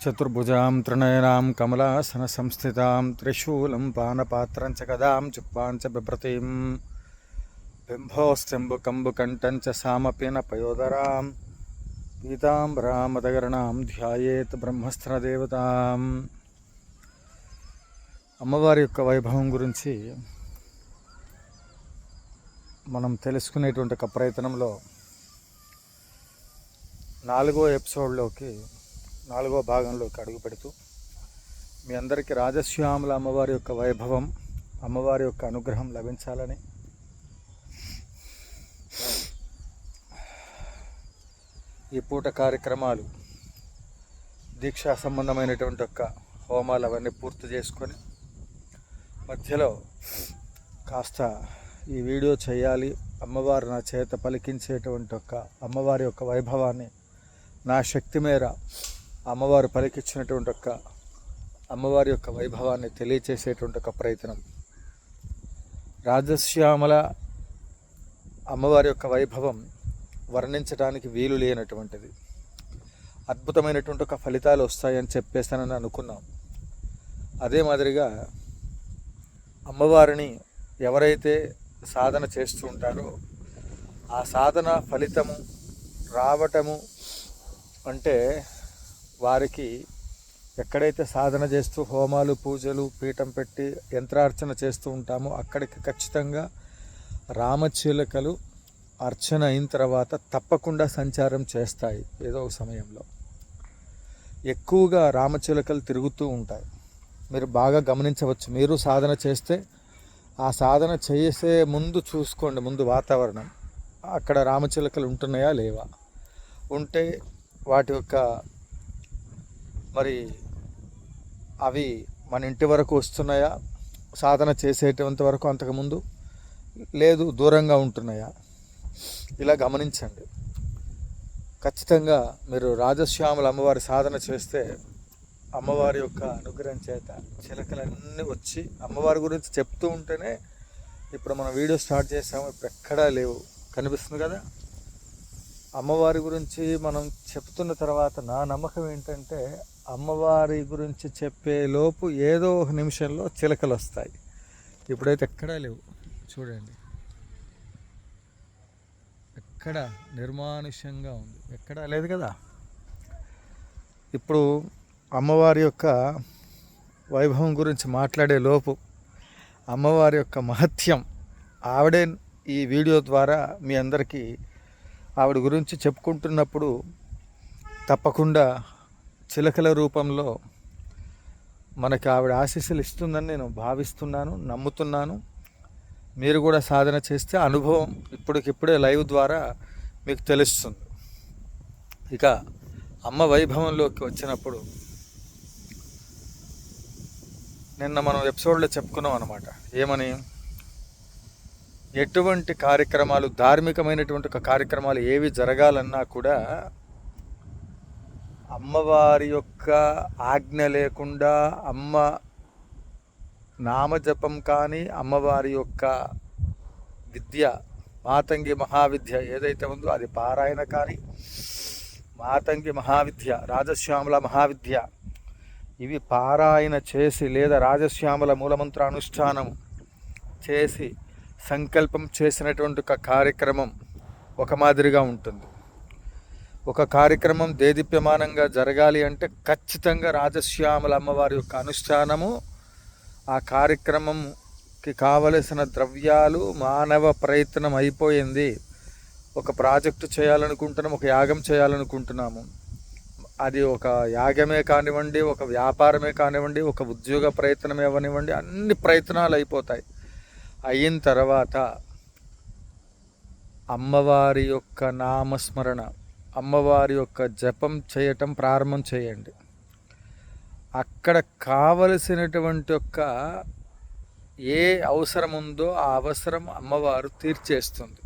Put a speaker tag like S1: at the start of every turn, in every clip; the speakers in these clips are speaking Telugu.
S1: చతుర్భుజాం త్రినయనాం కమలాసన సంస్థితాం త్రిశూలం పానపాత్రం చ గదాం చుప్పాం చ బిభ్రతీం బింభోస్తంబుకంబుకంఠం చ సామపిన పయోదరాం పీతాంబరామదగరణాం ధ్యాయేత్ బ్రహ్మస్త్రదేవతాం అమ్మవారి యొక్క వైభవం గురించి మనం తెలుసుకునేటువంటి ఒక ప్రయత్నంలో నాలుగో ఎపిసోడ్లోకి నాలుగో భాగంలోకి అడుగు పెడుతూ మీ అందరికీ రాజశ్యాముల అమ్మవారి యొక్క వైభవం అమ్మవారి యొక్క అనుగ్రహం లభించాలని. ఈ పూట కార్యక్రమాలు దీక్షా సంబంధమైనటువంటి యొక్క హోమాలు అవన్నీ పూర్తి చేసుకొని మధ్యలో కాస్త ఈ వీడియో చేయాలి అమ్మవారు నా చేత పలికించేటువంటి యొక్క అమ్మవారి యొక్క వైభవాన్ని నా శక్తి మేర అమ్మవారు పలికిచ్చినటువంటి ఒక అమ్మవారి యొక్క వైభవాన్ని తెలియచేసేటువంటి ఒక ప్రయత్నం. రాజశ్యామల అమ్మవారి యొక్క వైభవం వర్ణించడానికి వీలు లేనటువంటిది. అద్భుతమైనటువంటి ఒక ఫలితాలు వస్తాయని చెప్పేస్తానని అనుకున్నాం. అదే మాదిరిగా అమ్మవారిని ఎవరైతే సాధన చేస్తూ ఉంటారో ఆ సాధన ఫలితము రావటము అంటే వారికి ఎక్కడైతే సాధన చేస్తూ హోమాలు పూజలు పీఠం పెట్టి యంత్రార్చన చేస్తూ ఉంటామో అక్కడికి ఖచ్చితంగా రామచీలకలు అర్చన అయిన తర్వాత తప్పకుండా సంచారం చేస్తాయి ఏదో ఒక సమయంలో. ఎక్కువగా రామచిలకలు తిరుగుతూ ఉంటాయి. మీరు బాగా గమనించవచ్చు. మీరు సాధన చేస్తే ఆ సాధన చేసే ముందు చూసుకోండి ముందు వాతావరణం. అక్కడ రామచిలకలు ఉంటున్నాయా లేవా? ఉంటే వాటి యొక్క మరి అవి మన ఇంటి వరకు వస్తున్నాయా? సాధన చేసేటంత వరకు అంతకుముందు లేదు దూరంగా ఉంటున్నాయా? ఇలా గమనించండి. ఖచ్చితంగా మీరు రాజశ్యాముల అమ్మవారి సాధన చేస్తే అమ్మవారి యొక్క అనుగ్రహం చేత చిలకలన్నీ వచ్చి అమ్మవారి గురించి చెప్తూ ఉంటేనే ఇప్పుడు మనం వీడియో స్టార్ట్ చేసాము ఇప్పుడు ఎక్కడా లేవు. కనిపిస్తుంది కదా? అమ్మవారి గురించి మనం చెప్తున్న తర్వాత నా నమ్మకం ఏంటంటే అమ్మవారి గురించి చెప్పే లోపు ఏదో ఒక నిమిషంలో చిలకలు వస్తాయి ఇప్పుడైతే ఎక్కడా లేవు. చూడండి. ఎక్కడ నిర్మానుష్యంగా ఉంది. ఎక్కడా లేదు కదా? ఇప్పుడు అమ్మవారి యొక్క వైభవం గురించి మాట్లాడే లోపు అమ్మవారి యొక్క మహత్యం ఆవిడే ఈ వీడియో ద్వారా మీ అందరికీ ఆవిడ గురించి చెప్పుకుంటున్నప్పుడు తప్పకుండా చిలకల రూపంలో మనకి ఆవిడ ఆశీస్సులు ఇస్తుందని నేను భావిస్తున్నాను నమ్ముతున్నాను. మీరు కూడా సాధన చేస్తే అనుభవం ఇప్పటికిప్పుడే లైవ్ ద్వారా మీకు తెలుస్తుంది. ఇక అమ్మ వైభవంలోకి వచ్చినప్పుడు నిన్న మనం ఎపిసోడ్లో చెప్పుకున్నాం అనమాట ఏమని? ఎటువంటి కార్యక్రమాలు ధార్మికమైనటువంటి ఒక కార్యక్రమాలు ఏవి జరగాలన్నా కూడా అమ్మవారి యొక్క ఆజ్ఞ లేకుండా అమ్మ నామజపం కానీ అమ్మవారి యొక్క విద్య మాతంగి మహావిద్య ఏదైతే ఉందో అది పారాయణ కానీ మాతంగి మహావిద్య రాజశ్యామల మహావిద్య ఇవి పారాయణ చేసి లేదా రాజశ్యామల మూలమంత్ర అనుష్ఠానం చేసి సంకల్పం చేసినటువంటి ఒక కార్యక్రమం ఒక మాదిరిగా ఉంటుంది. ఒక కార్యక్రమం దేదీప్యమానంగా జరగాలి అంటే ఖచ్చితంగా రాజశ్యామల అమ్మవారి యొక్క అనుష్ఠానము ఆ కార్యక్రమంకి కావలసిన ద్రవ్యాలు మానవ ప్రయత్నం అయిపోయింది. ఒక ప్రాజెక్టు చేయాలనుకుంటున్నాం ఒక యాగం చేయాలనుకుంటున్నాము. అది ఒక యాగమే కానివ్వండి ఒక వ్యాపారమే కానివ్వండి ఒక ఉద్యోగ ప్రయత్నం ఇవ్వనివ్వండి అన్ని ప్రయత్నాలు అయిపోతాయి. అయిన తర్వాత అమ్మవారి యొక్క నామస్మరణ. అమ్మవారి యొక్క జపం చేయటం ప్రారంభం చేయండి. అక్కడ కావలసినటువంటి యొక్క ఏ అవసరం ఉందో ఆ అవసరం అమ్మవారు తీర్చేస్తుంది.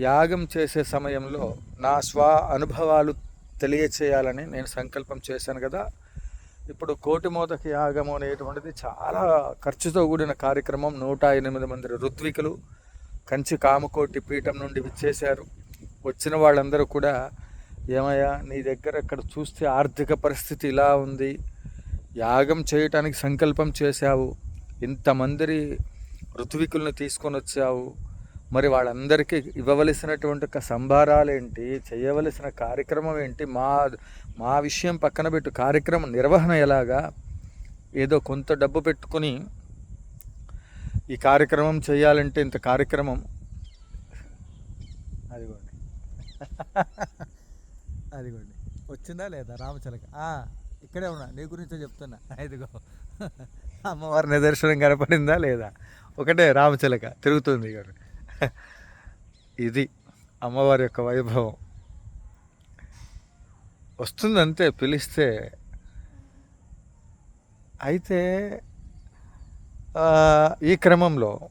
S1: యాగం చేసే సమయంలో నా స్వ అనుభవాలు తెలియచేయాలని నేను సంకల్పం చేశాను కదా. ఇప్పుడు కోటి మోదక యాగం అనేటువంటిది చాలా ఖర్చుతో కూడిన కార్యక్రమం. నూట ఎనిమిది మంది ఋత్వికులు కంచి కామకోటి పీఠం నుండి విచ్చేశారు. వచ్చిన వాళ్ళందరూ కూడా ఏమయ్యా నీ దగ్గర ఇక్కడ చూస్తే ఆర్థిక పరిస్థితి ఇలా ఉంది. యాగం చేయటానికి సంకల్పం చేశావు. ఇంతమంది ఋత్వికులను తీసుకొని వచ్చావు. మరి వాళ్ళందరికీ ఇవ్వవలసినటువంటి ఒక సంభారాలు ఏంటి? చేయవలసిన కార్యక్రమం ఏంటి? మా మా విషయం పక్కన పెట్టు. కార్యక్రమం నిర్వహణ ఎలాగా? ఏదో కొంత డబ్బు పెట్టుకుని ఈ కార్యక్రమం చేయాలంటే ఇంత కార్యక్రమం అదిగోండి అదిగోండి. వచ్చిందా లేదా? రామచిలక. ఇక్కడే ఉన్నా. నీ గురించే చెప్తున్నా. ఇదిగో. అమ్మవారి నిదర్శనం కనపడిందా లేదా? ఒకటే రామచిలక. తిరుగుతుంది ఇక్కడ ఇది అమ్మవారి యొక్క వైభవం. వస్తుందంతే పిలిస్తే. అయితే ఈ క్రమంలో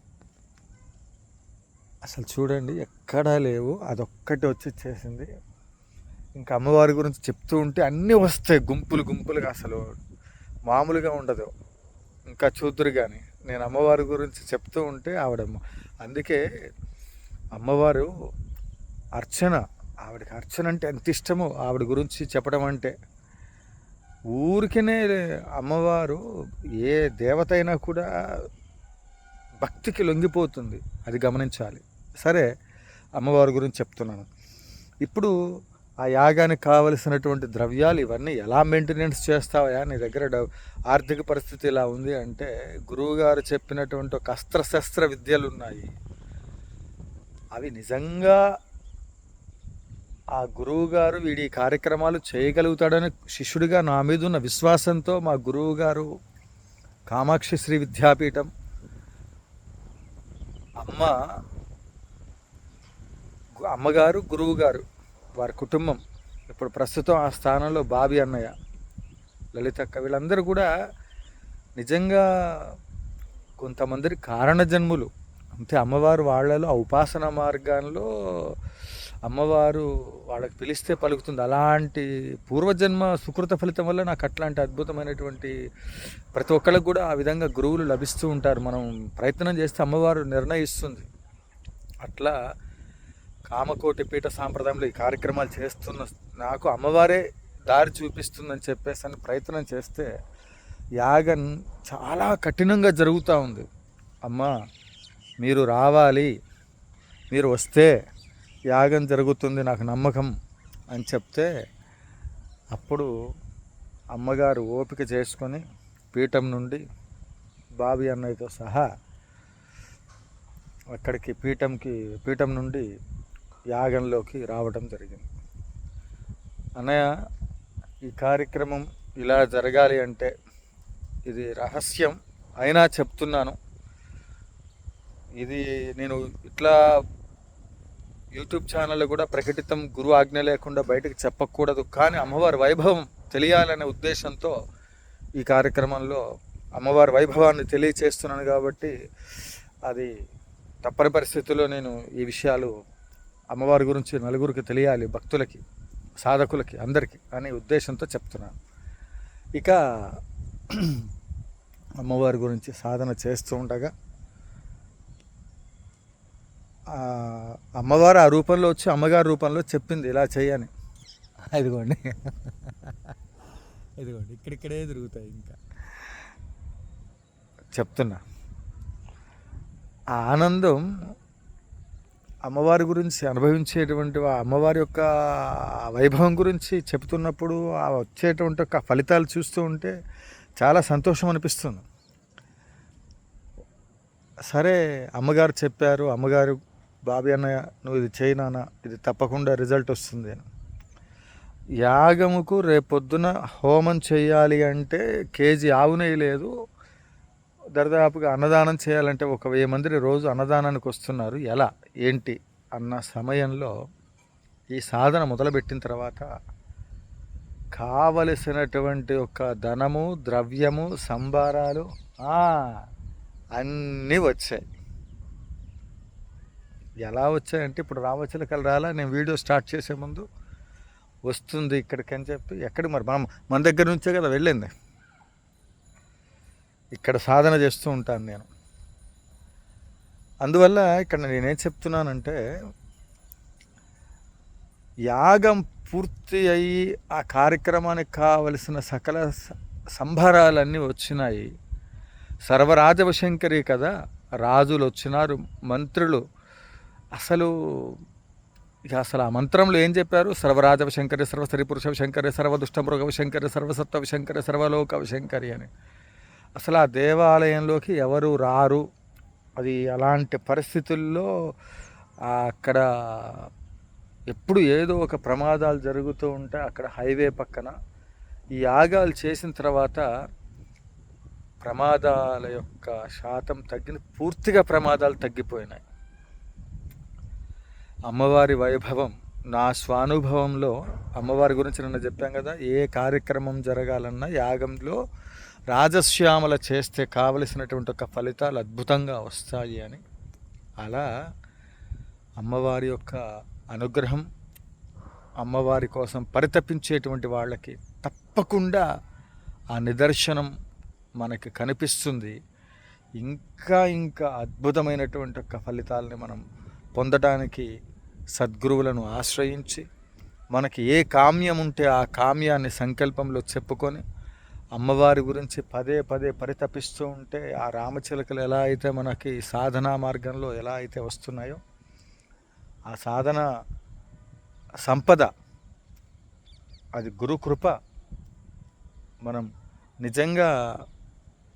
S1: అసలు చూడండి ఎక్కడా లేవు. అదొక్కటి వచ్చి చేసింది ఇంకా అమ్మవారి గురించి చెప్తూ ఉంటే అన్నీ వస్తాయి. గుంపులు గుంపులుగా అసలు మామూలుగా ఉండదు. ఇంకా చూద్దరు కానీ నేను అమ్మవారి గురించి చెప్తూ ఉంటే ఆవిడ అందుకే అమ్మవారు అర్చన ఆవిడకి అర్చన అంటే ఎంత ఇష్టమో ఆవిడ గురించి చెప్పడం అంటే ఊరికనే అమ్మవారు ఏ దేవత అయినా కూడా భక్తికి లొంగిపోతుంది. అది గమనించాలి. సరే అమ్మవారి గురించి చెప్తున్నాను. ఇప్పుడు ఆ యాగానికి కావలసినటువంటి ద్రవ్యాలు ఇవన్నీ ఎలా మెయింటెనెన్స్ చేస్తావా నీ దగ్గర ఆర్థిక పరిస్థితి ఇలా ఉంది అంటే గురువుగారు చెప్పినటువంటి ఒక అస్త్రశస్త్ర విద్యలు ఉన్నాయి. అవి నిజంగా ఆ గురువుగారు వీడి కార్యక్రమాలు చేయగలుగుతాడని శిష్యుడిగా నా మీద ఉన్న విశ్వాసంతో మా గురువుగారు కామాక్షి శ్రీ విద్యాపీఠం అమ్మ అమ్మగారు గురువు గారు వారి కుటుంబం. ఇప్పుడు ప్రస్తుతం ఆ స్థానంలో బాబీ అన్నయ్య లలితక్క వీళ్ళందరూ కూడా నిజంగా కొంతమంది కారణ జన్ములు అంతే అమ్మవారు వాళ్ళలో ఆ ఉపాసన మార్గాల్లో అమ్మవారు వాళ్ళకి పిలిస్తే పలుకుతుంది. అలాంటి పూర్వజన్మ సుకృత ఫలితం వల్ల నాకు అట్లాంటి అద్భుతమైనటువంటి ప్రతి ఒక్కళ్ళకి కూడా ఆ విధంగా గురువులు లభిస్తూ ఉంటారు. మనం ప్రయత్నం చేస్తే అమ్మవారు నిర్ణయిస్తుంది. అట్లా కామకోటి పీఠ సాంప్రదాయంలో ఈ కార్యక్రమాలు చేస్తున్న నాకు అమ్మవారే దారి చూపిస్తుందని చెప్పేసి అని ప్రయత్నం చేస్తే యాగం చాలా కఠినంగా జరుగుతూ ఉంది. అమ్మ మీరు రావాలి మీరు వస్తే యాగం జరుగుతుంది నాకు నమ్మకం అని చెప్తే అప్పుడు అమ్మగారు ఓపిక చేసుకొని పీఠం నుండి బాబీ అన్నయ్యతో సహా అక్కడికి పీఠంకి పీఠం నుండి యాగంలోకి రావడం జరిగింది. అన్నయ్య ఈ కార్యక్రమం ఇలా జరగాలి అంటే ఇది రహస్యం అయినా చెప్తున్నాను. ఇది నేను ఇట్లా యూట్యూబ్ ఛానల్లో కూడా ప్రకటితం గురు ఆజ్ఞ లేకుండా బయటకు చెప్పకూడదు. కానీ అమ్మవారి వైభవం తెలియాలనే ఉద్దేశంతో ఈ కార్యక్రమంలో అమ్మవారి వైభవాన్ని తెలియచేస్తున్నాను కాబట్టి అది తప్పని పరిస్థితుల్లో నేను ఈ విషయాలు అమ్మవారి గురించి నలుగురికి తెలియాలి భక్తులకి సాధకులకి అందరికీ అనే ఉద్దేశంతో చెప్తున్నాను. ఇక అమ్మవారి గురించి సాధన చేస్తూ ఉండగా అమ్మవారు ఆ రూపంలో వచ్చి అమ్మగారి రూపంలో చెప్పింది ఇలా చేయని. ఇదిగోండి. ఇదిగోండి ఇక్కడిక్కడే తిరుగుతాయి ఇంకా. చెప్తున్నా. ఆ ఆనందం అమ్మవారి గురించి అనుభవించేటువంటి ఆ అమ్మవారి యొక్క వైభవం గురించి చెప్తున్నప్పుడు ఆ వచ్చేటువంటి ఒక ఫలితాలు చూస్తూ ఉంటే చాలా సంతోషం అనిపిస్తుంది. సరే అమ్మగారు చెప్పారు అమ్మగారు బాబీ అన్నయ్య నువ్వు ఇది చేయి ఇది తప్పకుండా రిజల్ట్ వస్తుంది అని. యాగముకు రేపొద్దున హోమం చేయాలి అంటే కేజీ ఆవు నెయ్యి లేదు దరిదాపుగా అన్నదానం చేయాలంటే ఒక వెయ్యి మంది రోజు అన్నదానానికి వస్తున్నారు. ఎలా? ఏంటి? అన్న సమయంలో ఈ సాధన మొదలుపెట్టిన తర్వాత కావలసినటువంటి ఒక ధనము ద్రవ్యము సంబారాలు అన్నీ వచ్చాయి. ఎలా వచ్చాయంటే ఇప్పుడు రామచిలకలు రాలా నేను వీడియో స్టార్ట్ చేసే ముందు వస్తుంది ఇక్కడికని చెప్పి ఎక్కడికి మరి? మనం మన దగ్గర నుంచే కదా వెళ్ళింది. ఇక్కడ సాధన చేస్తూ ఉంటాను నేను. అందువల్ల ఇక్కడ నేనేం చెప్తున్నానంటే యాగం పూర్తి అయ్యి ఆ కార్యక్రమానికి కావలసిన సకల సంభారాలన్నీ వచ్చినాయి. సర్వరాజవశంకరి కదా రాజులు వచ్చినారు మంత్రులు. అసలు ఇక అసలు ఆ మంత్రంలో ఏం చెప్పారు? సర్వరాజవ శంకరి సర్వ స్త్రీ పురుష శంకరి సర్వదుష్ట మృగవ శంకరి సర్వసత్వ శంకరి సర్వలోక శంకరి అని. అసలు ఆ దేవాలయంలోకి ఎవరు రారు? అది అలాంటి పరిస్థితుల్లో అక్కడ ఎప్పుడు ఏదో ఒక ప్రమాదాలు జరుగుతూ ఉంటాయి అక్కడ హైవే పక్కన ఈ యాగాలు చేసిన తర్వాత ప్రమాదాల యొక్క శాతం తగ్గిన పూర్తిగా ప్రమాదాలు తగ్గిపోయినాయి. అమ్మవారి వైభవం నా స్వానుభవంలో అమ్మవారి గురించి నిన్న చెప్పాం కదా ఏ కార్యక్రమం జరగాలన్నా యాగంలో రాజశ్యామల చేస్తే కావలసినటువంటి ఒక ఫలితాలు అద్భుతంగా వస్తాయి అని. అలా అమ్మవారి యొక్క అనుగ్రహం అమ్మవారి కోసం పరితపించేటువంటి వాళ్ళకి తప్పకుండా ఆ నిదర్శనం మనకి కనిపిస్తుంది. ఇంకా ఇంకా అద్భుతమైనటువంటి ఒక ఫలితాలని మనం పొందడానికి సద్గురువులను ఆశ్రయించి మనకి ఏ కామ్యం ఉంటే ఆ కామ్యాన్ని సంకల్పంలో చెప్పుకొని అమ్మవారి గురించి పదే పదే పరితపిస్తూ ఉంటే ఆ రామచిలకలు ఎలా అయితే మనకి సాధనా మార్గంలో ఎలా అయితే వస్తున్నాయో ఆ సాధన సంపద అది గురుకృప మనం నిజంగా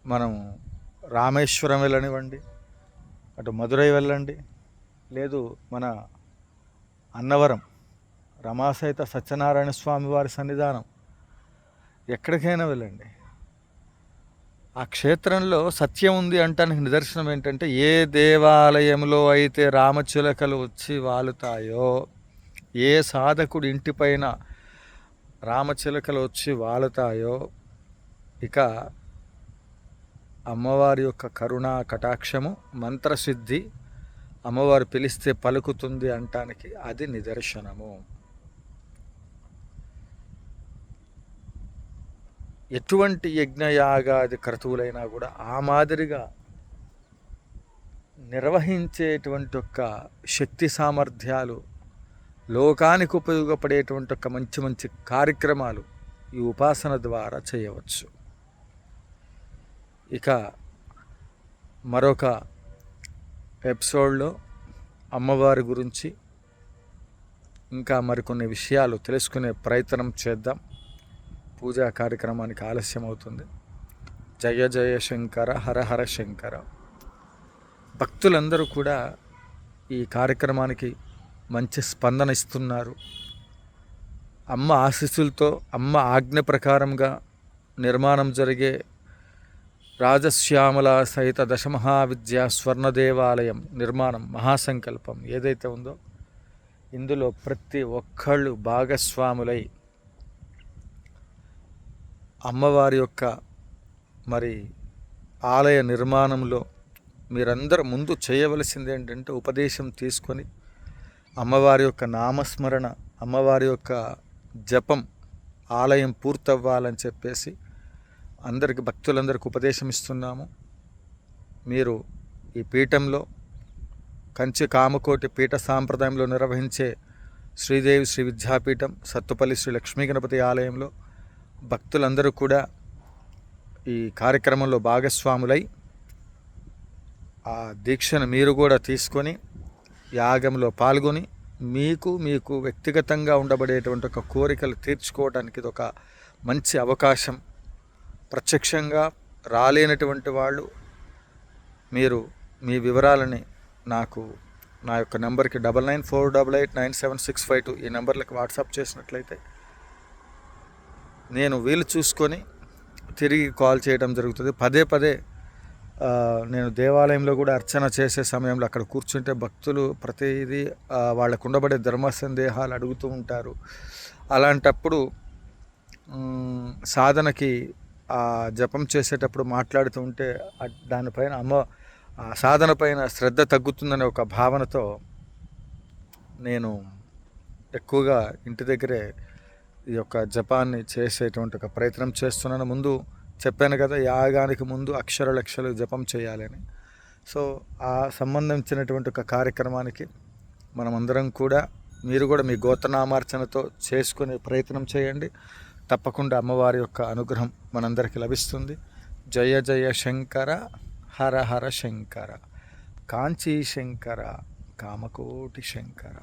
S1: మనం రామేశ్వరం వెళ్ళనివ్వండి అటు మధురై వెళ్ళండి లేదు మన అన్నవరం రమాసైత సత్యనారాయణ స్వామి వారి సన్నిధానం ఎక్కడికైనా వెళ్ళండి. ఆ క్షేత్రంలో సత్యం ఉంది అంటానికి నిదర్శనం ఏంటంటే ఏ దేవాలయంలో అయితే రామచిలకలు వచ్చి వాలుతాయో ఏ సాధకుడు ఇంటిపైన రామచిలకలు వచ్చి వాలుతాయో ఇక అమ్మవారి యొక్క కరుణా కటాక్షము మంత్రసిద్ధి అమ్మవారు పిలిస్తే పలుకుతుంది అంటానికి అది నిదర్శనము. ఎటువంటి యజ్ఞయాగాది క్రతువులైనా కూడా ఆ మాదిరిగా నిర్వహించేటువంటి ఒక శక్తి సామర్థ్యాలు లోకానికి ఉపయోగపడేటువంటి ఒక మంచి మంచి కార్యక్రమాలు ఈ ఉపాసన ద్వారా చేయవచ్చు. ఇక మరొక ఎపిసోడ్లో అమ్మవారి గురించి ఇంకా మరికొన్ని విషయాలు తెలుసుకునే ప్రయత్నం చేద్దాం. పూజా కార్యక్రమానికి ఆలస్యం అవుతుంది జయ జయ శంకర హర హర శంకర. భక్తులందరూ కూడా ఈ కార్యక్రమానికి మంచి స్పందన ఇస్తున్నారు. అమ్మ ఆశీస్సులతో అమ్మ ఆజ్ఞ ప్రకారంగా నిర్మాణం జరిగే రాజశ్యామల సహిత దశమహావిద్య స్వర్ణ దేవాలయం నిర్మాణం మహాసంకల్పం ఏదైతే ఉందో ఇందులో ప్రతి ఒక్కళ్ళు భాగస్వాములై అమ్మవారి యొక్క మరి ఆలయ నిర్మాణంలో మీరందరూ ముందు చేయవలసింది ఏంటంటే ఉపదేశం తీసుకొని అమ్మవారి యొక్క నామస్మరణ అమ్మవారి యొక్క జపం ఆలయం పూర్తవ్వాలని చెప్పేసి అందరికి భక్తులందరికీ ఉపదేశం ఇస్తున్నాము. మీరు ఈ పీఠంలో కంచి కామకోటి పీఠ సాంప్రదాయంలో నిర్వహించే శ్రీదేవి శ్రీ విద్యాపీఠం సత్తుపల్లి శ్రీ లక్ష్మీ గణపతి ఆలయంలో భక్తులందరూ కూడా ఈ కార్యక్రమంలో భాగస్వాములై ఆ దీక్షను మీరు కూడా తీసుకొని యాగంలో పాల్గొని మీకు మీకు వ్యక్తిగతంగా ఉండబడేటువంటి ఒక కోరికలు తీర్చుకోవడానికి ఇది ఒక మంచి అవకాశం. ప్రత్యక్షంగా రాలేనటువంటి వాళ్ళు మీరు మీ వివరాలని నాకు నా యొక్క నెంబర్కి double nine four double eight nine seven six five two ఈ నెంబర్లకు వాట్సాప్ చేసినట్లయితే నేను వీలు చూసుకొని తిరిగి కాల్ చేయడం జరుగుతుంది. పదే పదే నేను దేవాలయంలో కూడా అర్చన చేసే సమయంలో అక్కడ కూర్చుంటే భక్తులు ప్రతిదీ వాళ్ళకు ఉండబడే ధర్మ సందేహాలు అడుగుతూ ఉంటారు. అలాంటప్పుడు సాధనకి ఆ జపం చేసేటప్పుడు మాట్లాడుతూ ఉంటే దానిపైన అమ్మ ఆ సాధన పైన శ్రద్ధ తగ్గుతుందనే ఒక భావనతో నేను ఎక్కువగా ఇంటి దగ్గరే ఈ యొక్క జపాన్ని చేసేటువంటి ఒక ప్రయత్నం చేస్తున్నాను. ముందు చెప్పాను కదా యాగానికి ముందు అక్షర లక్షలు జపం చేయాలని సో ఆ సంబంధించినటువంటి ఒక కార్యక్రమానికి మనమందరం కూడా మీరు కూడా మీ గోత్రనామార్చనతో చేసుకునే ప్రయత్నం చేయండి. తప్పకుండా అమ్మవారి యొక్క అనుగ్రహం మనందరికీ లభిస్తుంది. జయ జయ శంకర హర హర శంకర కాంచీ శంకర కామకోటి శంకర.